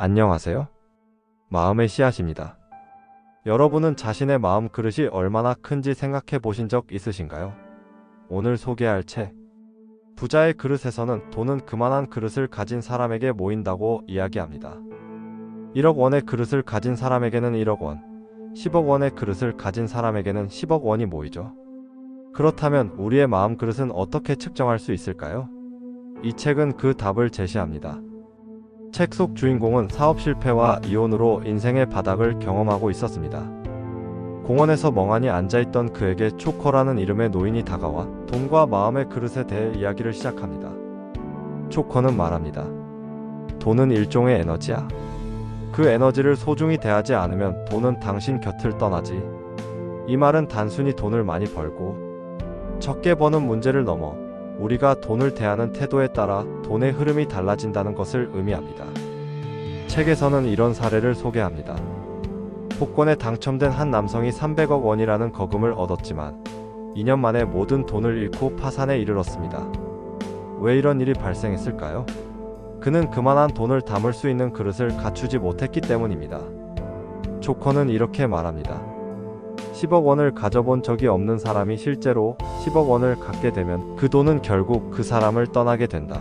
안녕하세요. 마음의 씨앗입니다. 여러분은 자신의 마음 그릇이 얼마나 큰지 생각해 보신 적 있으신가요? 오늘 소개할 책. 부자의 그릇에서는 돈은 그만한 그릇을 가진 사람에게 모인다고 이야기합니다. 1억 원의 그릇을 가진 사람에게는 1억 원, 10억 원의 그릇을 가진 사람에게는 10억 원이 모이죠. 그렇다면 우리의 마음 그릇은 어떻게 측정할 수 있을까요? 이 책은 그 답을 제시합니다. 책 속 주인공은 사업 실패와 이혼으로 인생의 바닥을 경험하고 있었습니다. 공원에서 멍하니 앉아있던 그에게 초커라는 이름의 노인이 다가와 돈과 마음의 그릇에 대해 이야기를 시작합니다. 초커는 말합니다. 돈은 일종의 에너지야. 그 에너지를 소중히 대하지 않으면 돈은 당신 곁을 떠나지. 이 말은 단순히 돈을 많이 벌고 적게 버는 문제를 넘어 우리가 돈을 대하는 태도에 따라 돈의 흐름이 달라진다는 것을 의미합니다. 책에서는 이런 사례를 소개합니다. 복권에 당첨된 한 남성이 300억 원이라는 거금을 얻었지만 2년 만에 모든 돈을 잃고 파산에 이르렀습니다. 왜 이런 일이 발생했을까요? 그는 그만한 돈을 담을 수 있는 그릇을 갖추지 못했기 때문입니다. 조커는 이렇게 말합니다. 10억 원을 가져본 적이 없는 사람이 실제로 10억 원을 갖게 되면 그 돈은 결국 그 사람을 떠나게 된다.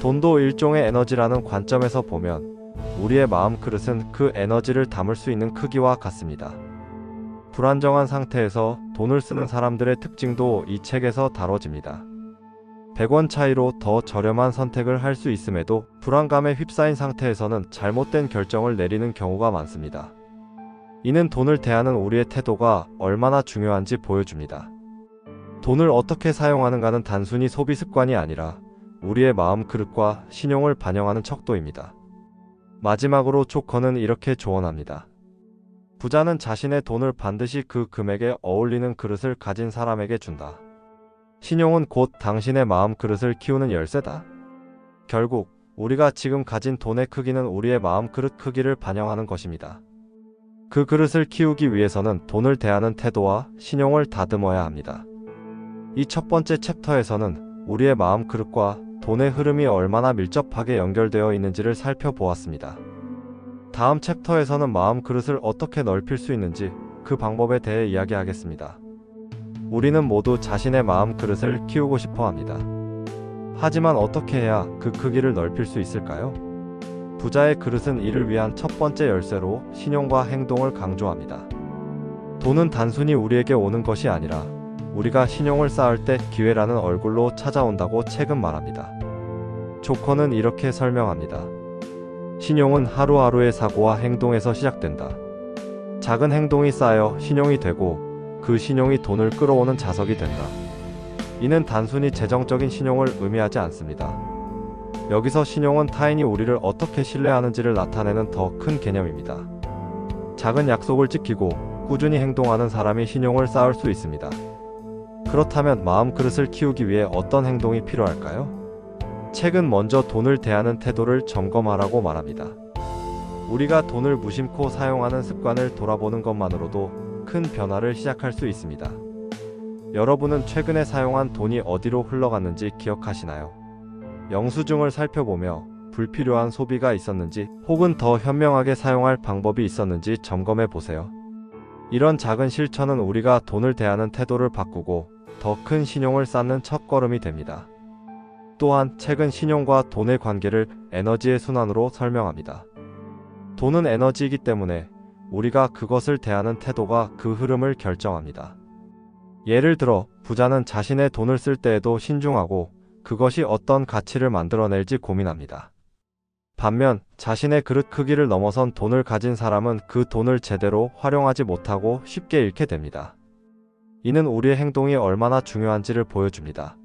돈도 일종의 에너지라는 관점에서 보면 우리의 마음 그릇은 그 에너지를 담을 수 있는 크기와 같습니다. 불안정한 상태에서 돈을 쓰는 사람들의 특징도 이 책에서 다뤄집니다. 100원 차이로 더 저렴한 선택을 할 수 있음에도 불안감에 휩싸인 상태에서는 잘못된 결정을 내리는 경우가 많습니다. 이는 돈을 대하는 우리의 태도가 얼마나 중요한지 보여줍니다. 돈을 어떻게 사용하는가는 단순히 소비 습관이 아니라 우리의 마음 그릇과 신용을 반영하는 척도입니다. 마지막으로 조커는 이렇게 조언합니다. 부자는 자신의 돈을 반드시 그 금액에 어울리는 그릇을 가진 사람에게 준다. 신용은 곧 당신의 마음 그릇을 키우는 열쇠다. 결국 우리가 지금 가진 돈의 크기는 우리의 마음 그릇 크기를 반영하는 것입니다. 그 그릇을 키우기 위해서는 돈을 대하는 태도와 신용을 다듬어야 합니다. 이 첫 번째 챕터에서는 우리의 마음 그릇과 돈의 흐름이 얼마나 밀접하게 연결되어 있는지를 살펴보았습니다. 다음 챕터에서는 마음 그릇을 어떻게 넓힐 수 있는지 그 방법에 대해 이야기하겠습니다. 우리는 모두 자신의 마음 그릇을 키우고 싶어 합니다. 하지만 어떻게 해야 그 크기를 넓힐 수 있을까요? 부자의 그릇은 이를 위한 첫 번째 열쇠로 신용과 행동을 강조합니다. 돈은 단순히 우리에게 오는 것이 아니라 우리가 신용을 쌓을 때 기회라는 얼굴로 찾아온다고 책은 말합니다. 조커는 이렇게 설명합니다. 신용은 하루하루의 사고와 행동에서 시작된다. 작은 행동이 쌓여 신용이 되고 그 신용이 돈을 끌어오는 자석이 된다. 이는 단순히 재정적인 신용을 의미하지 않습니다. 여기서 신용은 타인이 우리를 어떻게 신뢰하는지를 나타내는 더 큰 개념입니다. 작은 약속을 지키고 꾸준히 행동하는 사람이 신용을 쌓을 수 있습니다. 그렇다면 마음 그릇을 키우기 위해 어떤 행동이 필요할까요? 책은 먼저 돈을 대하는 태도를 점검하라고 말합니다. 우리가 돈을 무심코 사용하는 습관을 돌아보는 것만으로도 큰 변화를 시작할 수 있습니다. 여러분은 최근에 사용한 돈이 어디로 흘러갔는지 기억하시나요? 영수증을 살펴보며 불필요한 소비가 있었는지 혹은 더 현명하게 사용할 방법이 있었는지 점검해 보세요. 이런 작은 실천은 우리가 돈을 대하는 태도를 바꾸고 더 큰 신용을 쌓는 첫걸음이 됩니다. 또한 책은 신용과 돈의 관계를 에너지의 순환으로 설명합니다. 돈은 에너지이기 때문에 우리가 그것을 대하는 태도가 그 흐름을 결정합니다. 예를 들어 부자는 자신의 돈을 쓸 때에도 신중하고 그것이 어떤 가치를 만들어낼지 고민합니다. 반면 자신의 그릇 크기를 넘어선 돈을 가진 사람은 그 돈을 제대로 활용하지 못하고 쉽게 잃게 됩니다. 이는 우리의 행동이 얼마나 중요한지를 보여줍니다.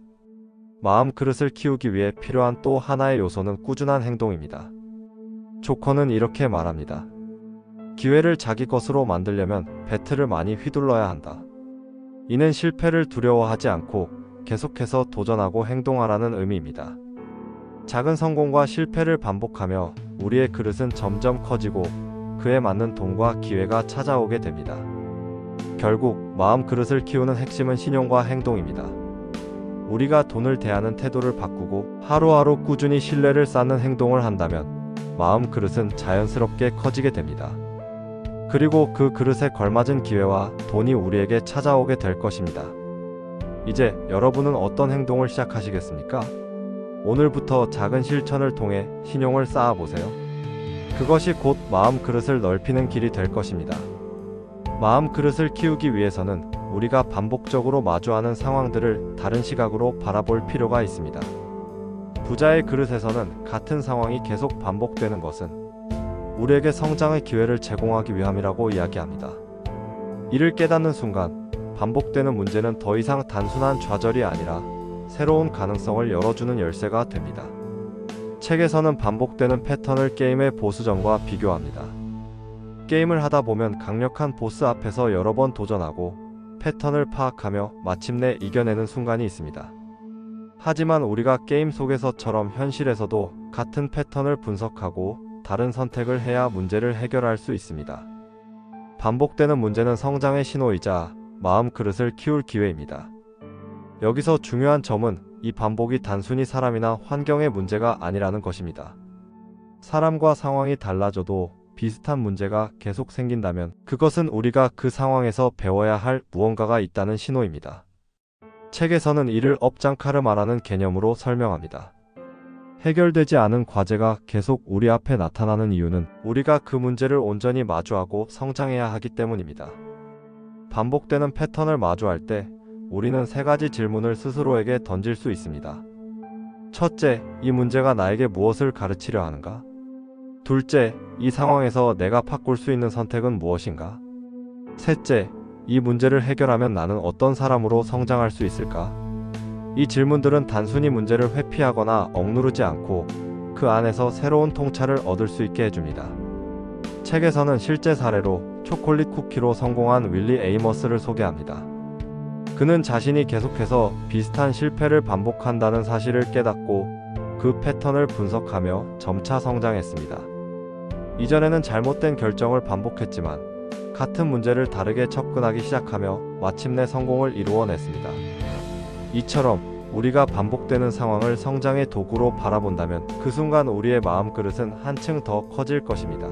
마음 그릇을 키우기 위해 필요한 또 하나의 요소는 꾸준한 행동입니다. 조커는 이렇게 말합니다. 기회를 자기 것으로 만들려면 배틀을 많이 휘둘러야 한다. 이는 실패를 두려워하지 않고 계속해서 도전하고 행동하라는 의미입니다. 작은 성공과 실패를 반복하며 우리의 그릇은 점점 커지고 그에 맞는 돈과 기회가 찾아오게 됩니다. 결국 마음 그릇을 키우는 핵심은 신용과 행동입니다. 우리가 돈을 대하는 태도를 바꾸고 하루하루 꾸준히 신뢰를 쌓는 행동을 한다면 마음 그릇은 자연스럽게 커지게 됩니다. 그리고 그 그릇에 걸맞은 기회와 돈이 우리에게 찾아오게 될 것입니다. 이제 여러분은 어떤 행동을 시작하시겠습니까? 오늘부터 작은 실천을 통해 신용을 쌓아보세요. 그것이 곧 마음 그릇을 넓히는 길이 될 것입니다. 마음 그릇을 키우기 위해서는 우리가 반복적으로 마주하는 상황들을 다른 시각으로 바라볼 필요가 있습니다. 부자의 그릇에서는 같은 상황이 계속 반복되는 것은 우리에게 성장의 기회를 제공하기 위함이라고 이야기합니다. 이를 깨닫는 순간 반복되는 문제는 더 이상 단순한 좌절이 아니라 새로운 가능성을 열어주는 열쇠가 됩니다. 책에서는 반복되는 패턴을 게임의 보스전과 비교합니다. 게임을 하다 보면 강력한 보스 앞에서 여러 번 도전하고 패턴을 파악하며 마침내 이겨내는 순간이 있습니다. 하지만 우리가 게임 속에서처럼 현실에서도 같은 패턴을 분석하고 다른 선택을 해야 문제를 해결할 수 있습니다. 반복되는 문제는 성장의 신호이자 마음 그릇을 키울 기회입니다. 여기서 중요한 점은 이 반복이 단순히 사람이나 환경의 문제가 아니라는 것입니다. 사람과 상황이 달라져도 비슷한 문제가 계속 생긴다면 그것은 우리가 그 상황에서 배워야 할 무언가가 있다는 신호입니다. 책에서는 이를 업장카르마라는 개념으로 설명합니다. 해결되지 않은 과제가 계속 우리 앞에 나타나는 이유는 우리가 그 문제를 온전히 마주하고 성장해야 하기 때문입니다. 반복되는 패턴을 마주할 때 우리는 세 가지 질문을 스스로에게 던질 수 있습니다. 첫째, 이 문제가 나에게 무엇을 가르치려 하는가? 둘째, 이 상황에서 내가 바꿀 수 있는 선택은 무엇인가? 셋째, 이 문제를 해결하면 나는 어떤 사람으로 성장할 수 있을까? 이 질문들은 단순히 문제를 회피하거나 억누르지 않고 그 안에서 새로운 통찰을 얻을 수 있게 해줍니다. 책에서는 실제 사례로 초콜릿 쿠키로 성공한 윌리 에이머스를 소개합니다. 그는 자신이 계속해서 비슷한 실패를 반복한다는 사실을 깨닫고 그 패턴을 분석하며 점차 성장했습니다. 이전에는 잘못된 결정을 반복했지만 같은 문제를 다르게 접근하기 시작하며 마침내 성공을 이루어냈습니다. 이처럼 우리가 반복되는 상황을 성장의 도구로 바라본다면 그 순간 우리의 마음 그릇은 한층 더 커질 것입니다.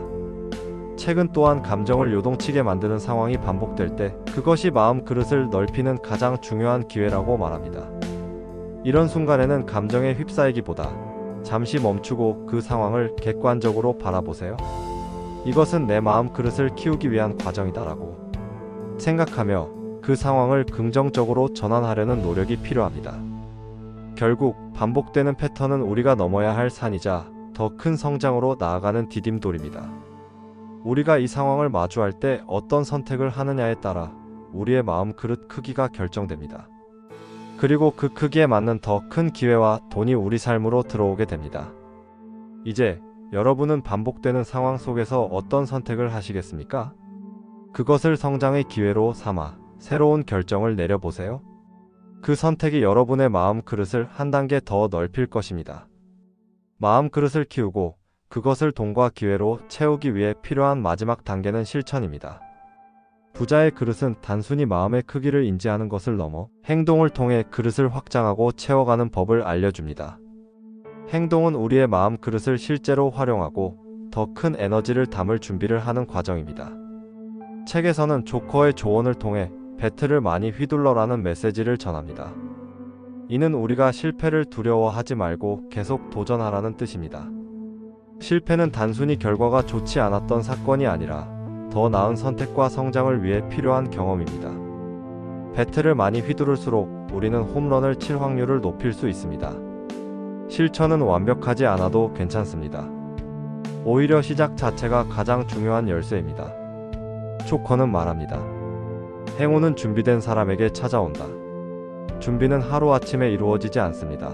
책은 또한 감정을 요동치게 만드는 상황이 반복될 때 그것이 마음 그릇을 넓히는 가장 중요한 기회라고 말합니다. 이런 순간에는 감정에 휩싸이기보다 잠시 멈추고 그 상황을 객관적으로 바라보세요. 이것은 내 마음 그릇을 키우기 위한 과정이다라고 생각하며 그 상황을 긍정적으로 전환하려는 노력이 필요합니다. 결국 반복되는 패턴은 우리가 넘어야 할 산이자 더 큰 성장으로 나아가는 디딤돌입니다. 우리가 이 상황을 마주할 때 어떤 선택을 하느냐에 따라 우리의 마음 그릇 크기가 결정됩니다. 그리고 그 크기에 맞는 더 큰 기회와 돈이 우리 삶으로 들어오게 됩니다. 이제 여러분은 반복되는 상황 속에서 어떤 선택을 하시겠습니까? 그것을 성장의 기회로 삼아 새로운 결정을 내려보세요. 그 선택이 여러분의 마음 그릇을 한 단계 더 넓힐 것입니다. 마음 그릇을 키우고 그것을 돈과 기회로 채우기 위해 필요한 마지막 단계는 실천입니다. 부자의 그릇은 단순히 마음의 크기를 인지하는 것을 넘어 행동을 통해 그릇을 확장하고 채워가는 법을 알려줍니다. 행동은 우리의 마음 그릇을 실제로 활용하고 더 큰 에너지를 담을 준비를 하는 과정입니다. 책에서는 조커의 조언을 통해 배틀을 많이 휘둘러라는 메시지를 전합니다. 이는 우리가 실패를 두려워하지 말고 계속 도전하라는 뜻입니다. 실패는 단순히 결과가 좋지 않았던 사건이 아니라 더 나은 선택과 성장을 위해 필요한 경험입니다. 배틀을 많이 휘두를수록 우리는 홈런을 칠 확률을 높일 수 있습니다. 실천은 완벽하지 않아도 괜찮습니다. 오히려 시작 자체가 가장 중요한 열쇠입니다. 초커는 말합니다. 행운은 준비된 사람에게 찾아온다. 준비는 하루아침에 이루어지지 않습니다.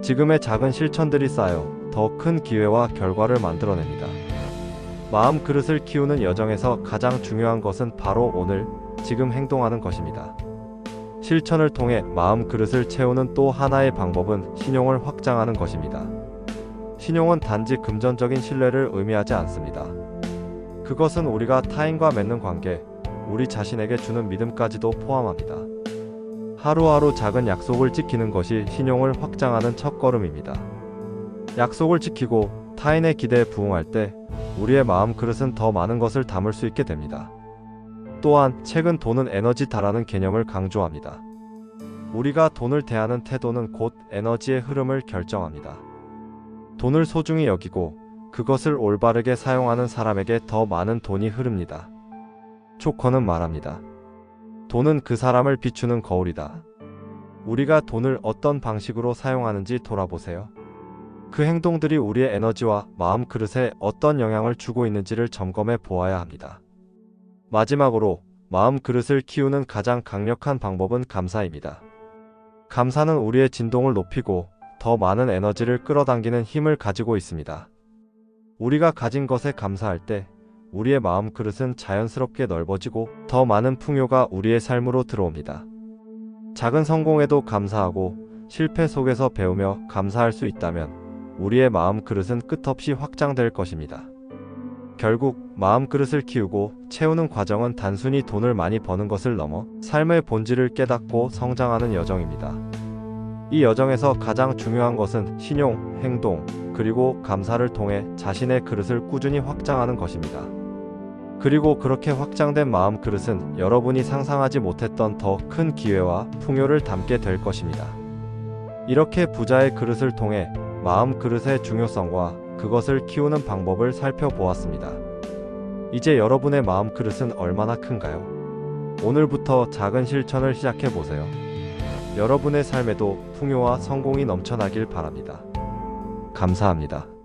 지금의 작은 실천들이 쌓여 더 큰 기회와 결과를 만들어냅니다. 마음 그릇을 키우는 여정에서 가장 중요한 것은 바로 오늘, 지금 행동하는 것입니다. 실천을 통해 마음 그릇을 채우는 또 하나의 방법은 신용을 확장하는 것입니다. 신용은 단지 금전적인 신뢰를 의미하지 않습니다. 그것은 우리가 타인과 맺는 관계, 우리 자신에게 주는 믿음까지도 포함합니다. 하루하루 작은 약속을 지키는 것이 신용을 확장하는 첫걸음입니다. 약속을 지키고 타인의 기대에 부응할 때 우리의 마음 그릇은 더 많은 것을 담을 수 있게 됩니다. 또한 책은 돈은 에너지다라는 개념을 강조합니다. 우리가 돈을 대하는 태도는 곧 에너지의 흐름을 결정합니다. 돈을 소중히 여기고 그것을 올바르게 사용하는 사람에게 더 많은 돈이 흐릅니다. 초커는 말합니다. 돈은 그 사람을 비추는 거울이다. 우리가 돈을 어떤 방식으로 사용하는지 돌아보세요. 그 행동들이 우리의 에너지와 마음 그릇에 어떤 영향을 주고 있는지를 점검해 보아야 합니다. 마지막으로 마음 그릇을 키우는 가장 강력한 방법은 감사입니다. 감사는 우리의 진동을 높이고 더 많은 에너지를 끌어당기는 힘을 가지고 있습니다. 우리가 가진 것에 감사할 때 우리의 마음 그릇은 자연스럽게 넓어지고 더 많은 풍요가 우리의 삶으로 들어옵니다. 작은 성공에도 감사하고 실패 속에서 배우며 감사할 수 있다면 우리의 마음 그릇은 끝없이 확장될 것입니다. 결국 마음 그릇을 키우고 채우는 과정은 단순히 돈을 많이 버는 것을 넘어 삶의 본질을 깨닫고 성장하는 여정입니다. 이 여정에서 가장 중요한 것은 신용, 행동, 그리고 감사를 통해 자신의 그릇을 꾸준히 확장하는 것입니다. 그리고 그렇게 확장된 마음 그릇은 여러분이 상상하지 못했던 더 큰 기회와 풍요를 담게 될 것입니다. 이렇게 부자의 그릇을 통해 마음 그릇의 중요성과 그것을 키우는 방법을 살펴보았습니다. 이제 여러분의 마음 그릇은 얼마나 큰가요? 오늘부터 작은 실천을 시작해 보세요. 여러분의 삶에도 풍요와 성공이 넘쳐나길 바랍니다. 감사합니다.